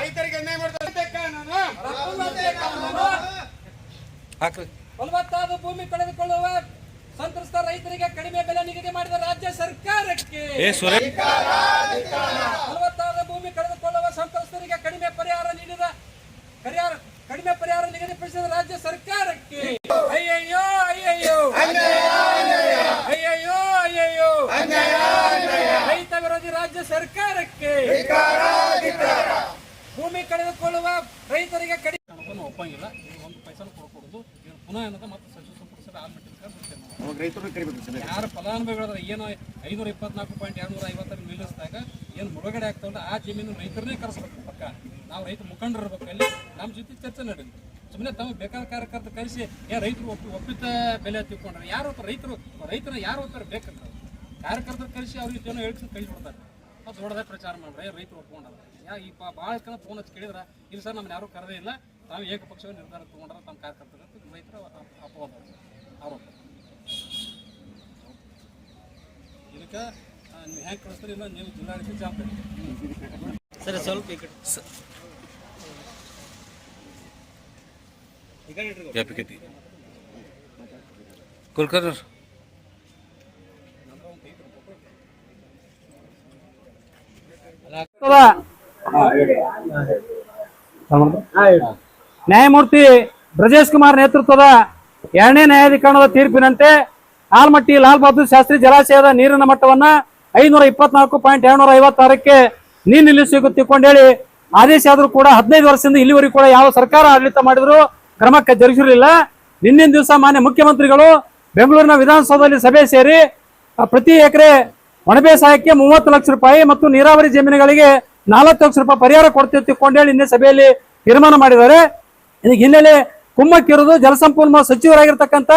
ರೈತರಿಗೆ ಫಲವತ್ತಾದ ಭೂಮಿ ಕಳೆದುಕೊಳ್ಳುವ ಸಂತ್ರಸ್ತ ರೈತರಿಗೆ ಕಡಿಮೆ ಬೆಲೆ ನಿಗದಿ ಮಾಡಿದ ರಾಜ್ಯ ಸರ್ಕಾರಕ್ಕೆ. ಫಲವತ್ತಾದ ಭೂಮಿ ಕಳೆದುಕೊಳ್ಳುವ ಸಂತ್ರಸ್ತರಿಗೆ ಕಡಿಮೆ ಪರಿಹಾರ ನೀಡಿದ ಪರಿಹಾರ ಕಡಿಮೆ ಪರಿಹಾರ ನಿಗದಿಪಡಿಸಿದ ರಾಜ್ಯ ಸರ್ಕಾರಕ್ಕೆ. ಕಳೆದುಕೊಳ್ಳುವ ರೈತರಿಗೆ ಕಡಿಮೆ ಹಣವನ್ನು ಒಪ್ಪಂಗಿಲ್ಲ. ಒಂದು ಪೈಸಾ ಕೊಡ್ಕೊಡುದು ಪುನಃ ಏನದ ಮತ್ತೆ ಸಚಿವ ಸಂಪುಟ ಬಿಡ್ತೇವೆ ನಾವು. ರೈತರು ಕರಿಬೇಕು ಯಾರು ಫಲಾನುಭವಿಗಳಾದ್ರೆ ಏನೋ ಐನೂರ ಇಪ್ಪತ್ನಾಲ್ಕು ಪಾಯಿಂಟ್ ಎರಡ್ನೂರ ಐವತ್ತರ ನಿಲ್ಲಿಸಿದಾಗ ಏನು ಮುಳುಗಡೆ ಆಗ್ತಾವಲ್ಲ ಆ ಜಮೀನು ರೈತರನ್ನೇ ಕರೆಸ್ಬೇಕು ಪಕ್ಕ. ನಾವು ರೈತ ಮುಖಂಡರು ಇರ್ಬೇಕು ಅಲ್ಲಿ ನಮ್ಮ ಜೊತೆ ಚರ್ಚೆ ನಡೆಯುತ್ತೆ. ಸುಮ್ಮನೆ ತಮ್ಮ ಬೇಕಾದ ಕಾರ್ಯಕರ್ತ ಕರೆಸಿ ಏ ರೈತರು ಒಪ್ಪಿ ಒಪ್ಪಿತ ಬೆಲೆ ತಿಳ್ಕೊಂಡ್ರೆ ಯಾರು ರೈತರು ರೈತರ ಯಾರು ಹೋಗ್ತಾರೆ ಬೇಕಂತ? ಕಾರ್ಯಕರ್ತರು ಕರೆಸಿ ಅವ್ರಿಗೆ ಏನೋ ಹೇಳ್ಕೊಂಡು ಕಳಿಸ್ಬಿಡ್ತಾರೆ ಮತ್ತು ದೊಡ್ಡದೇ ಪ್ರಚಾರ ಮಾಡ್ರೆ ರೈತರು ಒಪ್ಕೊಂಡಾರ ಯಾ ಈ ಭಾಳ ಜನ ಫೋನ್ ಹಚ್ಚಿ ಕೇಳಿದ್ರೆ ಇಲ್ಲಿ ಸರ್ ನಮ್ಮನ್ನ ಯಾರೂ ಕರೆದೇ ಇಲ್ಲ. ತಾವು ಏಕಪಕ್ಷವ ನಿರ್ಧಾರ ತೊಗೊಂಡ್ರೆ ತಮ್ಮ ಕಾರ್ಯಕರ್ತರು ರೈತರ ಅಪವಾದ ಆರೋಪ. ಇದಕ್ಕೆ ನೀವು ಹೆಂಗೆ ಕಳಿಸ್ತೀರಿ ಇಲ್ಲ ನೀವು ಜಿಲ್ಲಾಡಳಿತ ಜವಾಬ್ದಾರಿ. ಸರ್ ಸ್ವಲ್ಪ ಈ ಕಡೆ. ವ್ಯಾಪಿಕತಿ. ಕುಲ್ಕರ್ಣಿ ನ್ಯಾಯಮೂರ್ತಿ ಬ್ರಜೇಶ್ ಕುಮಾರ್ ನೇತೃತ್ವದ ಎರಡನೇ ನ್ಯಾಯಾಧಿಕರಣದ ತೀರ್ಪಿನಂತೆ ಆಲ್ಮಟ್ಟಿ ಲಾಲ್ ಬಹದ್ದೂರ್ ಶಾಸ್ತ್ರಿ ಜಲಾಶಯದ ನೀರಿನ ಮಟ್ಟವನ್ನ ಐನೂರ ಇಪ್ಪತ್ನಾಲ್ಕು ಪಾಯಿಂಟ್ ಎರಡ್ನೂರ ಐವತ್ತಾರಕ್ಕೆ ನೀರು ನಿಲ್ಲಿಸಿಕೊಂಡು ತಿಳ್ಕೊಂಡೇಳಿ ಆದೇಶ ಆದರೂ ಕೂಡ ಹದಿನೈದು ವರ್ಷದಿಂದ ಇಲ್ಲಿವರೆಗೂ ಕೂಡ ಯಾವ ಸರ್ಕಾರ ಆಡಳಿತ ಮಾಡಿದ್ರು ಕ್ರಮಕ್ಕೆ ಜರುಗಿರಲಿಲ್ಲ. ನಿನ್ನಿನ ದಿವಸ ಮಾನ್ಯ ಮುಖ್ಯಮಂತ್ರಿಗಳು ಬೆಂಗಳೂರಿನ ವಿಧಾನಸೌಧದಲ್ಲಿ ಸಭೆ ಸೇರಿ ಪ್ರತಿ ಎಕರೆ ಒಣಬೇಸಾಯಕ್ಕೆ ಮೂವತ್ತು ಲಕ್ಷ ರೂಪಾಯಿ ಮತ್ತು ನೀರಾವರಿ ಜಮೀನುಗಳಿಗೆ ನಾಲ್ಕು ಲಕ್ಷ ರೂಪಾಯಿ ಪರಿಹಾರ ಕೊಡ್ತೀವಿ ಹೇಳಿ ನಿನ್ನೆ ಸಭೆಯಲ್ಲಿ ತೀರ್ಮಾನ ಮಾಡಿದ್ದಾರೆ. ಇದಕ್ಕೆ ಹಿನ್ನೆಲೆ ಕುಮ್ಮಕ್ಕಿರೋದು ಜಲಸಂಪನ್ಮೂಲ ಸಚಿವರಾಗಿರ್ತಕ್ಕಂಥ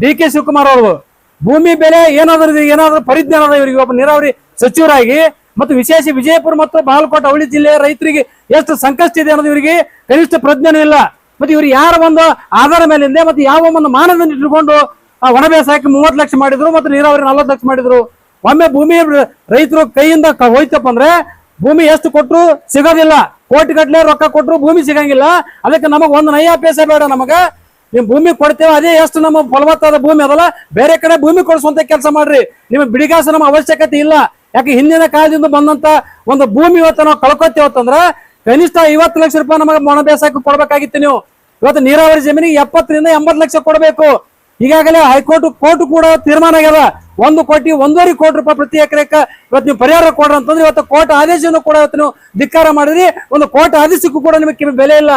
ಡಿ ಕೆ ಶಿವಕುಮಾರ್ ಅವರು. ಭೂಮಿ ಬೆಲೆ ಏನಾದರೂ ಏನಾದರೂ ಏನಾದ್ರೂ ಪರಿಜ್ಞಾನ ಅದ ಇವರಿಗೆ ಒಬ್ಬ ನೀರಾವರಿ ಸಚಿವರಾಗಿ ಮತ್ತು ವಿಶೇಷ ವಿಜಯಪುರ ಮತ್ತು ಬಾಗಲಕೋಟೆ ಅವಳಿ ಜಿಲ್ಲೆಯ ರೈತರಿಗೆ ಎಷ್ಟು ಸಂಕಷ್ಟ ಇದೆ ಅನ್ನೋದು ಇವರಿಗೆ ಕನಿಷ್ಠ ಪ್ರಜ್ಞಾನ ಇಲ್ಲ. ಮತ್ತೆ ಇವರು ಯಾರ ಒಂದು ಆಧಾರ ಮೇಲಿಂದೆ ಮತ್ತೆ ಯಾವ ಒಂದು ಮಾನದಂಡ ಇಟ್ಟುಕೊಂಡು ಆ, ಒಣ ಬೇಸಾಯಕ್ಕೆ ಮೂವತ್ತು ಲಕ್ಷ ಮಾಡಿದ್ರು ಮತ್ತು ನೀರಾವರಿ ನಲವತ್ತು ಲಕ್ಷ ಮಾಡಿದ್ರು. ಒಮ್ಮೆ ಭೂಮಿ ರೈತರು ಕೈಯಿಂದ ಹೋಯ್ತಪ್ಪ ಅಂದ್ರೆ ಭೂಮಿ ಎಷ್ಟು ಕೊಟ್ಟರು ಸಿಗೋದಿಲ್ಲ. ಕೋಟಿ ಗಟ್ಟಲೆ ರೊಕ್ಕ ಕೊಟ್ಟರು ಭೂಮಿ ಸಿಗಂಗಿಲ್ಲ. ಅದಕ್ಕೆ ನಮಗೆ ಒಂದು ನಯ್ಯ ಪೇಸೆ ಬೇಡ ನಮಗ. ನಿಮ್ ಭೂಮಿ ಕೊಡ್ತೇವೆ, ಅದೇ ಎಷ್ಟು ನಮ್ಮ ಫಲವತ್ತಾದ ಭೂಮಿ ಅದಲ್ಲ. ಬೇರೆ ಕಡೆ ಭೂಮಿ ಕೊಡಿಸುವಂತ ಕೆಲಸ ಮಾಡ್ರಿ. ನಿಮ್ಮ ಬಿಡಿಗಾಸ ನಮ್ಮ ಅವಶ್ಯಕತೆ ಇಲ್ಲ. ಯಾಕೆ ಹಿಂದಿನ ಕಾಲದಿಂದ ಬಂದಂತ ಒಂದು ಭೂಮಿ ಇವತ್ತು ನಾವು ಕಳ್ಕೊತೇವೆ ಅಂತಂದ್ರ ಕನಿಷ್ಠ ಐವತ್ತು ಲಕ್ಷ ರೂಪಾಯಿ ನಮಗೆ ಮನ ಬೇಸಾಯಕ್ಕೆ ಕೊಡ್ಬೇಕಾಗಿತ್ತು ನೀವು. ಇವತ್ತು ನೀರಾವರಿ ಜಮೀನಿಗೆ ಎಪ್ಪತ್ತರಿಂದ ಎಂಬತ್ತು ಲಕ್ಷ ಕೊಡಬೇಕು. ಈಗಾಗಲೇ ಹೈಕೋರ್ಟ್ ಕೋರ್ಟ್ ಕೂಡ ತೀರ್ಮಾನ ಆಗ್ಯದ. ಒಂದು ಕೋಟಿ, ಒಂದೂವರೆ ಕೋಟಿ ರೂಪಾಯಿ ಪ್ರತಿ ಎಕರೆಕ ಇವತ್ತು ನೀವು ಪರಿಹಾರ ಕೊಡ್ರಿ ಅಂತಂದ್ರೆ ಇವತ್ತು ಕೋರ್ಟ್ ಆದೇಶವನ್ನು ಕೂಡ ಇವತ್ತು ನೀವು ಧಿಕ್ಕಾರ ಮಾಡಿದ್ರಿ. ಒಂದು ಕೋರ್ಟ್ ಆದೇಶಕ್ಕೂ ಕೂಡ ನಿಮಗೆ ಬೆಲೆ ಇಲ್ಲ.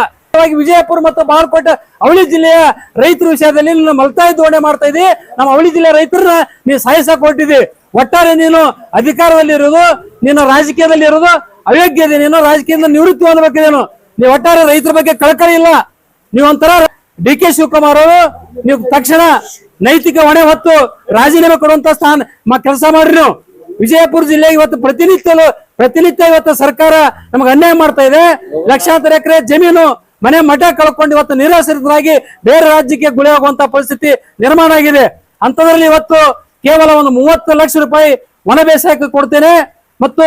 ವಿಜಯಪುರ ಮತ್ತು ಬಾಗಲಕೋಟೆ ಅವಳಿ ಜಿಲ್ಲೆಯ ರೈತರ ವಿಷಯದಲ್ಲಿ ಮಲ್ತಾಯಿ ಧೋರಣೆ ಮಾಡ್ತಾ ಇದ್ದೀವಿ. ನಮ್ಮ ಅವಳಿ ಜಿಲ್ಲೆಯ ರೈತರನ್ನ ನೀವು ಸಾಯಿಸಕ್ ಹೊಟ್ಟಿದ್ದಿ ಒಟ್ಟಾರೆ ನೀನು ಅಧಿಕಾರದಲ್ಲಿ ಇರೋದು, ನೀನು ರಾಜಕೀಯದಲ್ಲಿ ಇರೋದು ಅಯೋಗ್ಯ ಇದೆ ನೀನು ರಾಜಕೀಯದಿಂದ ನಿವೃತ್ತಿ ಹೊಂದಬೇಕಿದೇನು ನೀವು ಒಟ್ಟಾರೆ ರೈತರ ಬಗ್ಗೆ ಕಳಕಳಿ ಇಲ್ಲ. ನೀವೊಂಥರ ಡಿ ಕೆ ಶಿವಕುಮಾರ್ ಅವರು, ನೀವು ತಕ್ಷಣ ನೈತಿಕ ಹೊಣೆ ಹೊತ್ತು ರಾಜೀನಾಮೆ ಕೊಡುವಂತ ಸ್ಥಾನ ಕೆಲಸ ಮಾಡ್ರಿ ನೀವು. ವಿಜಯಪುರ ಜಿಲ್ಲೆ ಇವತ್ತು ಪ್ರತಿನಿತ್ಯ ಪ್ರತಿನಿತ್ಯ ಇವತ್ತು ಸರ್ಕಾರ ನಮಗೆ ಅನ್ಯಾಯ ಮಾಡ್ತಾ ಇದೆ. ಲಕ್ಷಾಂತರ ಎಕರೆ ಜಮೀನು, ಮನೆ ಮಠ ಕಳ್ಕೊಂಡು ಇವತ್ತು ನಿರಾಶ್ರಿತರಾಗಿ ಬೇರೆ ರಾಜ್ಯಕ್ಕೆ ಗುಳಿ ಹೋಗುವಂತ ಪರಿಸ್ಥಿತಿ ನಿರ್ಮಾಣ ಆಗಿದೆ. ಅಂತದ್ರಲ್ಲಿ ಇವತ್ತು ಕೇವಲ ಒಂದು ಮೂವತ್ತು ಲಕ್ಷ ರೂಪಾಯಿ ಒಣ ಬೇಸಾಯಕ್ಕೆ ಕೊಡ್ತೇನೆ ಮತ್ತು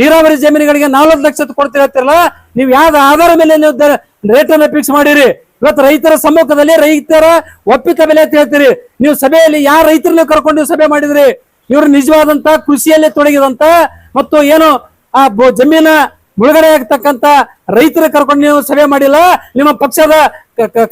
ನೀರಾವರಿ ಜಮೀನುಗಳಿಗೆ ನಾಲ್ಕು ಲಕ್ಷ ಕೊಡ್ತೀರ ನೀವು ಯಾವ ಆಧಾರ ಮೇಲೆ ನೀವು ರೇಟ್ ಅನ್ನು ಫಿಕ್ಸ್ ಮಾಡಿರಿ. ಇವತ್ತು ರೈತರ ಸಮ್ಮುಖದಲ್ಲಿ ರೈತರ ಒಪ್ಪಿತ ಬೆಲೆ ಅಂತ ಹೇಳ್ತೀರಿ. ನೀವು ಸಭೆಯಲ್ಲಿ ಯಾರ ರೈತರನ್ನ ಕರ್ಕೊಂಡು ಸಭೆ ಮಾಡಿದ್ರಿ? ಇವರು ನಿಜವಾದಂತ ಕೃಷಿಯಲ್ಲಿ ತೊಡಗಿದಂತ ಮತ್ತು ಏನು ಆ ಜಮೀನ ಮುಳುಗಡೆ ಆಗ್ತಕ್ಕಂತ ರೈತರ ಕರ್ಕೊಂಡು ನೀವು ಸಭೆ ಮಾಡಿಲ್ಲ. ನಿಮ್ಮ ಪಕ್ಷದ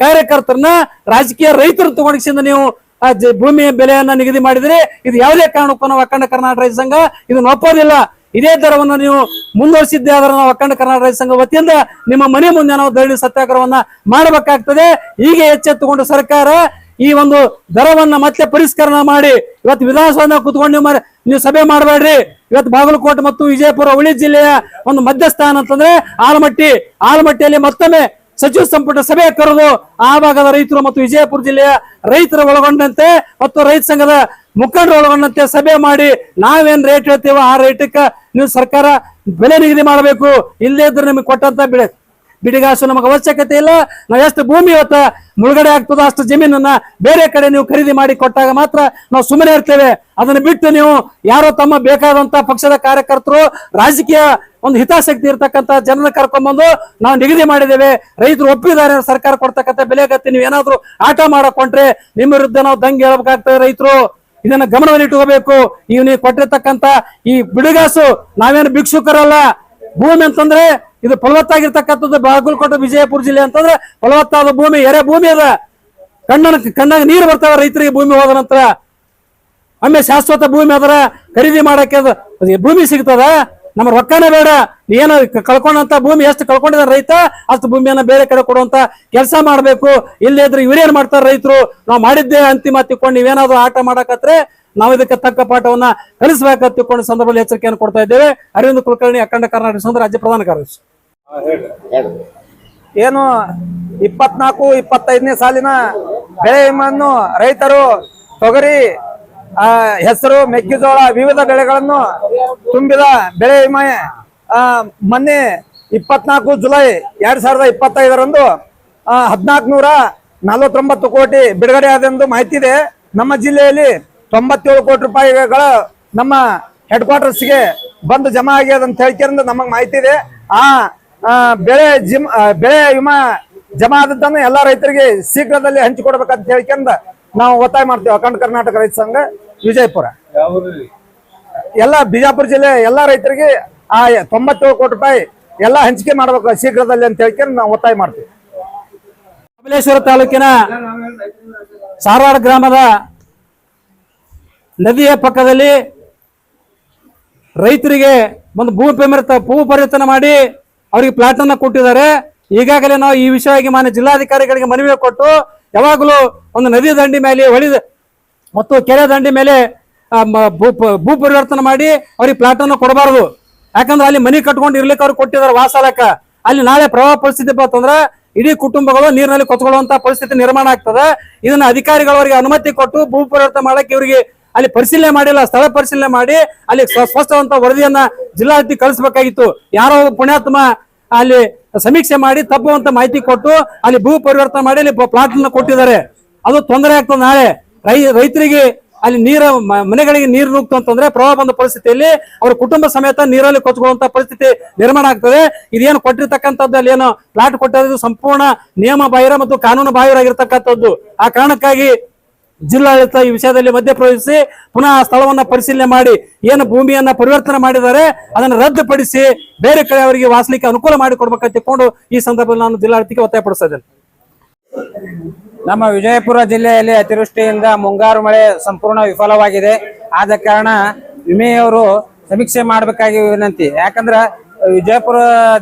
ಕಾರ್ಯಕರ್ತರನ್ನ ರಾಜಕೀಯ ರೈತರ ತಗೊಂಡಿಸಿಂದ ನೀವು ಆ ಭೂಮಿಯ ಬೆಲೆಯನ್ನ ನಿಗದಿ ಮಾಡಿದ್ರಿ. ಇದು ಯಾವುದೇ ಕಾರಣಕ್ಕೂ ನಾವು ಅಖಂಡ ಕರ್ನಾಟಕ ರೈತ ಸಂಘ ಇದನ್ನ ಒಪ್ಪೋದಿಲ್ಲ. ಇದೇ ದರವನ್ನು ನೀವು ಮುಂದುವರಿಸಿದ್ದೆ ಆದ್ರೆ ನಾವು ಅಖಂಡ ಕರ್ನಾಟಕ ರೈತ ಸಂಘ ವತಿಯಿಂದ ನಿಮ್ಮ ಮನೆ ಮುಂದೆ ನಾವು ಧರಣಿ ಸತ್ಯಾಗ್ರಹವನ್ನ ಮಾಡಬೇಕಾಗ್ತದೆ. ಹೀಗೆ ಎಚ್ಚೆತ್ತುಕೊಂಡು ಸರ್ಕಾರ ಈ ಒಂದು ದರವನ್ನ ಮತ್ತೆ ಪರಿಷ್ಕರಣೆ ಮಾಡಿ, ಇವತ್ತು ವಿಧಾನಸೌಧ ಕೂತ್ಕೊಂಡು ನೀವು ನೀವು ಸಭೆ ಮಾಡಬೇಡ್ರಿ. ಇವತ್ತು ಬಾಗಲಕೋಟೆ ಮತ್ತು ವಿಜಯಪುರ ಹುಳಿ ಜಿಲ್ಲೆಯ ಒಂದು ಮಧ್ಯಸ್ಥಾನ ಅಂತಂದ್ರೆ ಆಲಮಟ್ಟಿ. ಆಲಮಟ್ಟಿಯಲ್ಲಿ ಮತ್ತೊಮ್ಮೆ ಸಚಿವ ಸಂಪುಟ ಸಭೆ ಕರೆದು ಆ ಭಾಗದ ರೈತರು ಮತ್ತು ವಿಜಯಪುರ ಜಿಲ್ಲೆಯ ರೈತರ ಒಳಗೊಂಡಂತೆ ಮತ್ತು ರೈತ ಸಂಘದ ಮುಖಂಡರು ಒಳಗೊಂಡಂತೆ ಸಭೆ ಮಾಡಿ ನಾವೇನ್ ರೇಟ್ ಹೇಳ್ತೇವೋ ಆ ರೇಟಕ್ಕೆ ನೀವು ಸರ್ಕಾರ ಬೆಲೆ ನಿಗದಿ ಮಾಡಬೇಕು. ಇಲ್ಲದೇ ಇದ್ರೆ ನಿಮಗೆ ಕೊಟ್ಟಂತ ಬೆಳೆ ಬಿಡಿಗಾಸು ನಮಗೆ ಅವಶ್ಯಕತೆ ಇಲ್ಲ. ನಾವು ಎಷ್ಟು ಭೂಮಿ ಇವತ್ತ ಮುಳುಗಡೆ ಆಗ್ತದ ಅಷ್ಟು ಜಮೀನನ್ನ ಬೇರೆ ಕಡೆ ನೀವು ಖರೀದಿ ಮಾಡಿ ಕೊಟ್ಟಾಗ ಮಾತ್ರ ನಾವು ಸುಮ್ಮನೆ ಇರ್ತೇವೆ. ಅದನ್ನ ಬಿಟ್ಟು ನೀವು ಯಾರೋ ತಮ್ಮ ಬೇಕಾದಂತ ಪಕ್ಷದ ಕಾರ್ಯಕರ್ತರು, ರಾಜಕೀಯ ಒಂದು ಹಿತಾಸಕ್ತಿ ಇರ್ತಕ್ಕಂಥ ಜನರನ್ನ ಕರ್ಕೊಂಡ್ಬಂದು ನಾವು ನಿಗದಿ ಮಾಡಿದ್ದೇವೆ. ರೈತರು ಒಪ್ಪಿದ್ದಾರೆ ಸರ್ಕಾರ ಕೊಡ್ತಕ್ಕಂಥ ಬೆಲೆ ಗತಿ ನೀವು ಏನಾದ್ರು ಆಟ ಮಾಡಕೊಂಡ್ರೆ ನಿಮ್ಮ ವಿರುದ್ಧ ನಾವು ದಂಗೆ ಹೇಳ್ಬೇಕಾಗ್ತದೆ ರೈತರು. ಇದನ್ನ ಗಮನದಲ್ಲಿ ಇಟ್ಕೋಬೇಕು ಈಗ ನೀವು ಕೊಟ್ಟಿರ್ತಕ್ಕಂಥ ಈ ಬಿಡುಗಾಸು ನಾವೇನು ಭಿಕ್ಷುಕರಲ್ಲ. ಭೂಮಿ ಅಂತಂದ್ರೆ ಇದು ಫಲವತ್ತಾಗಿರ್ತಕ್ಕಂಥದ್ದು ಬಾಗಲಕೋಟೆ, ವಿಜಯಪುರ ಜಿಲ್ಲೆ ಅಂತಂದ್ರೆ ಫಲವತ್ತಾದ ಭೂಮಿ, ಎರೆ ಭೂಮಿ ಅದ. ಕಣ್ಣನ ಕಣ್ಣಾಗ ನೀರು ಬರ್ತಾವ ರೈತರಿಗೆ ಭೂಮಿ ಹೋದ ನಂತರ. ಒಮ್ಮೆ ಶಾಶ್ವತ ಭೂಮಿ ಅದರ ಖರೀದಿ ಮಾಡಕ್ಕೆ ಭೂಮಿ ಸಿಗ್ತದ? ನಮ್ಮ ರೊಕ್ಕನೇ ಬೇಡ. ಏನು ಕಳ್ಕೊಂಡಂತ ಭೂಮಿ ಎಷ್ಟು ಕಳ್ಕೊಂಡಿದ್ದಾರೆ ರೈತ ಅಷ್ಟು ಭೂಮಿಯನ್ನ ಬೇರೆ ಕಡೆ ಕೊಡುವಂತ ಕೆಲಸ ಮಾಡಬೇಕು. ಇಲ್ಲೇ ಇದ್ರೆ ಇವ್ರೇನ್ ಮಾಡ್ತಾರೆ ರೈತರು? ನಾವು ಮಾಡಿದ್ದೆ ಅಂತಿಮ ತಿಳ್ಕೊಂಡು ನೀವೇನಾದ್ರು ಆಟ ಮಾಡಕತ್ರೆ ನಾವು ಇದಕ್ಕೆ ತಕ್ಕ ಪಾಠವನ್ನ ಕಲಿಸಬೇಕಂತ ತಿಳ್ಕೊಂಡ ಸಂದರ್ಭದಲ್ಲಿ ಎಚ್ಚರಿಕೆಯನ್ನು ಕೊಡ್ತಾ ಇದ್ದೇವೆ. ಅರವಿಂದ್ ಕುಲಕರ್ಣಿ ಅಖಂಡ ಕರ್ನಾಟಕ ಸಂಘದ ರಾಜ್ಯ ಪ್ರಧಾನ ಕಾರ್ಯದರ್ಶಿ. ಏನು ಇಪ್ಪತ್ನಾಲ್ಕು ಇಪ್ಪತ್ತೈದನೇ ಸಾಲಿನ ಬೆಳೆ ವಿಮೆಯನ್ನು ರೈತರು ತೊಗರಿ ಆ, ಹೆಸರು ಮೆಕ್ಕೆಜೋಳ ವಿವಿಧ ಬೆಳೆಗಳನ್ನು ತುಂಬಿದ ಬೆಳೆ ವಿಮೆ ಮೊನ್ನೆ ಇಪ್ಪತ್ನಾಲ್ಕು ಜುಲೈ ಎರಡ್ ಸಾವಿರದ ಇಪ್ಪತ್ತೈದರಂದು ಹದಿನಾಲ್ಕು ನೂರ ನಲವತ್ತೊಂಬತ್ತು ಕೋಟಿ ಬಿಡುಗಡೆ ಆದೆಂದು ಮಾಹಿತಿ ಇದೆ. ನಮ್ಮ ಜಿಲ್ಲೆಯಲ್ಲಿ ತೊಂಬತ್ತೇಳು ಕೋಟಿ ರೂಪಾಯಿಗಳ ನಮ್ಮ ಹೆಡ್ ಕ್ವಾರ್ಟರ್ಸ್ಗೆ ಬಂದು ಜಮಾ ಆಗ್ಯದ ಅಂತ ಹೇಳ್ಕೊಂಡು ನಮಗೆ ಮಾಹಿತಿ ಇದೆ. ಆ, ಬೆಳೆ ಜಿಮ್ ಬೆಳೆ ವಿಮಾ ಜಮಾ ಆದದ್ದನ್ನು ಎಲ್ಲಾ ರೈತರಿಗೆ ಶೀಘ್ರದಲ್ಲಿ ಹಂಚಿಕೊಡ್ಬೇಕಂತ ಹೇಳ್ಕೊಂಡು ನಾವು ಒತ್ತಾಯ ಮಾಡ್ತೀವಿ ಅಖಂಡ ಕರ್ನಾಟಕ ರೈತ ಸಂಘ ವಿಜಯಪುರ. ಎಲ್ಲ ಬಿಜಾಪುರ ಜಿಲ್ಲೆ ಎಲ್ಲಾ ರೈತರಿಗೆ ಆ ತೊಂಬತ್ತೇಳು ಕೋಟಿ ರೂಪಾಯಿ ಎಲ್ಲ ಹಂಚಿಕೆ ಮಾಡಬೇಕು ಶೀಘ್ರದಲ್ಲಿ ಅಂತ ಹೇಳ್ಕೊಂಡು ನಾವು ಒತ್ತಾಯ ಮಾಡ್ತೀವಿ. ಕಪಿಲೇಶ್ವರ ತಾಲೂಕಿನ ಸಾರವಾಡ ಗ್ರಾಮದ ನದಿಯ ಪಕ್ಕದಲ್ಲಿ ರೈತರಿಗೆ ಒಂದು ಭೂ ಪರಿಮಿತ ಭೂ ಪರಿವರ್ತನೆ ಮಾಡಿ ಅವರಿಗೆ ಪ್ಲಾಟ್ ಅನ್ನ ಕೊಟ್ಟಿದ್ದಾರೆ. ಈಗಾಗಲೇ ನಾವು ಈ ವಿಷಯವಾಗಿ ಮಾನ್ಯ ಜಿಲ್ಲಾಧಿಕಾರಿಗಳಿಗೆ ಮನವಿ ಕೊಟ್ಟು ಯಾವಾಗಲೂ ಒಂದು ನದಿ ದಂಡಿ ಮೇಲೆ ಹೊಳಿ ಮತ್ತು ಕೆರೆ ದಂಡಿ ಮೇಲೆ ಭೂ ಪರಿವರ್ತನೆ ಮಾಡಿ ಅವ್ರಿಗೆ ಪ್ಲಾಟ್ ಅನ್ನು ಕೊಡಬಾರದು. ಯಾಕಂದ್ರೆ ಅಲ್ಲಿ ಮನಿ ಕಟ್ಕೊಂಡು ಇರ್ಲಿಕ್ಕೆ ಅವ್ರು ಕೊಟ್ಟಿದ್ದಾರೆ ವಾಸಾಲಕ್ಕ. ಅಲ್ಲಿ ನಾಳೆ ಪ್ರವಾಹ ಪರಿಸ್ಥಿತಿ ಬಂತಂದ್ರೆ ಇಡೀ ಕುಟುಂಬಗಳು ನೀರಿನಲ್ಲಿ ಕೊತ್ಕೊಳ್ಳುವಂತ ಪರಿಸ್ಥಿತಿ ನಿರ್ಮಾಣ ಆಗ್ತದೆ. ಇದನ್ನ ಅಧಿಕಾರಿಗಳವರಿಗೆ ಅನುಮತಿ ಕೊಟ್ಟು ಭೂ ಪರಿವರ್ತನೆ ಮಾಡಕ್ಕೆ ಇವರಿಗೆ ಅಲ್ಲಿ ಪರಿಶೀಲನೆ ಮಾಡಿಲ್ಲ, ಸ್ಥಳ ಪರಿಶೀಲನೆ ಮಾಡಿ ಅಲ್ಲಿ ಸ್ಪಷ್ಟವಂತ ವರದಿಯನ್ನ ಜಿಲ್ಲಾಧಿಕಾರಿ ಕಳಿಸಬೇಕಾಗಿತ್ತು. ಯಾರೋ ಪುಣ್ಯಾತ್ಮ ಅಲ್ಲಿ ಸಮೀಕ್ಷೆ ಮಾಡಿ ತಪ್ಪುವಂತ ಮಾಹಿತಿ ಕೊಟ್ಟು ಅಲ್ಲಿ ಭೂ ಪರಿವರ್ತನೆ ಮಾಡಿ ಅಲ್ಲಿ ಪ್ಲಾಟ್ ಕೊಟ್ಟಿದ್ದಾರೆ. ಅದು ತೊಂದರೆ ಆಗ್ತದೆ ನಾಳೆ. ರೈ, ರೈತರಿಗೆ ಅಲ್ಲಿ ನೀರ ಮನೆಗಳಿಗೆ ನೀರು ನುಗ್ತು ಅಂತಂದ್ರೆ ಪ್ರವಾಹ ಬಂದ ಪರಿಸ್ಥಿತಿಯಲ್ಲಿ ಅವ್ರ ಕುಟುಂಬ ಸಮೇತ ನೀರಲ್ಲಿ ಕೊಚ್ಕೊಳ್ಳುವಂತ ಪರಿಸ್ಥಿತಿ ನಿರ್ಮಾಣ ಆಗ್ತದೆ. ಇದೇನು ಕೊಟ್ಟಿರ್ತಕ್ಕಂಥದ್ದು, ಅಲ್ಲಿ ಏನು ಪ್ಲಾಟ್ ಕೊಟ್ಟಿರೋದು ಸಂಪೂರ್ಣ ನಿಯಮ ಬಾಹಿರ ಮತ್ತು ಕಾನೂನು ಬಾಹಿರಾಗಿರ್ತಕ್ಕಂಥದ್ದು ಆ ಕಾರಣಕ್ಕಾಗಿ ಜಿಲ್ಲಾಡಳಿತ ಈ ವಿಷಯದಲ್ಲಿ ಮಧ್ಯಪ್ರವೇಶಿಸಿ ಪುನಃ ಸ್ಥಳವನ್ನ ಪರಿಶೀಲನೆ ಮಾಡಿ ಏನು ಭೂಮಿಯನ್ನ ಪರಿವರ್ತನೆ ಮಾಡಿದ್ದಾರೆ ಅದನ್ನು ರದ್ದುಪಡಿಸಿ ಬೇರೆ ಕಡೆ ಅವರಿಗೆ ವಾಸಲಿಕ್ಕೆ ಅನುಕೂಲ ಮಾಡಿ ಕೊಡ್ಬೇಕಂತ ತಿಳ್ಕೊಂಡು ಈ ಸಂದರ್ಭದಲ್ಲಿ ನಾನು ಜಿಲ್ಲಾಡಳಿತಕ್ಕೆ ಒತ್ತಾಯಪಡಿಸ್ತಾ ಇದ್ದೇನೆ. ನಮ್ಮ ವಿಜಯಪುರ ಜಿಲ್ಲೆಯಲ್ಲಿ ಅತಿವೃಷ್ಟಿಯಿಂದ ಮುಂಗಾರು ಮಳೆ ಸಂಪೂರ್ಣ ವಿಫಲವಾಗಿದೆ. ಆದ ಕಾರಣ ವಿಮೆಯವರು ಸಮೀಕ್ಷೆ ಮಾಡಬೇಕಾಗಿ ವಿನಂತಿ. ಯಾಕಂದ್ರ ವಿಜಯಪುರ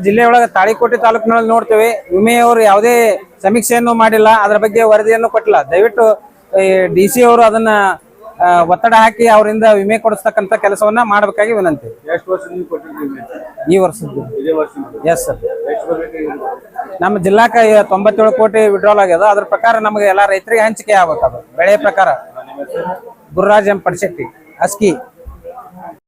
ಜಿಲ್ಲೆಯೊಳಗೆ ತಾಳಿಕೋಟೆ ತಾಲೂಕಿನಲ್ಲಿ ನೋಡ್ತೇವೆ, ವಿಮೆಯವರು ಯಾವುದೇ ಸಮೀಕ್ಷೆಯನ್ನು ಮಾಡಿಲ್ಲ. ಅದರ ಬಗ್ಗೆ ವರದಿಯನ್ನು ಕೊಟ್ಟಿಲ್ಲ. ದಯವಿಟ್ಟು ಡಿ ಸಿ ಅವರು ಅದನ್ನ ಒತ್ತಡ ಹಾಕಿ ಅವರಿಂದ ವಿಮೆ ಕೊಡಿಸ್ತಕ್ಕಂಥ ಕೆಲಸವನ್ನ ಮಾಡಬೇಕಾಗಿ ವಿನಂತಿ. ಈ ವರ್ಷದ್ದು. ಎಸ್ ಸರ್ ನಮ್ಮ ಜಿಲ್ಲಾಕ ತೊಂಬತ್ತೇಳು ಕೋಟಿ ವಿಡ್ರಾಲ್ ಆಗ್ಯದ. ಅದ್ರ ಪ್ರಕಾರ ನಮಗೆ ಎಲ್ಲಾ ರೈತರಿಗೆ ಹಂಚಿಕೆ ಆಗ್ಬೇಕು ಅದು ಬೆಳೆ ಪ್ರಕಾರ. ಗುರುರಾಜ್ ಎಂ ಪಡಿಶೆಟ್ಟಿ ಅಸ್ಕಿ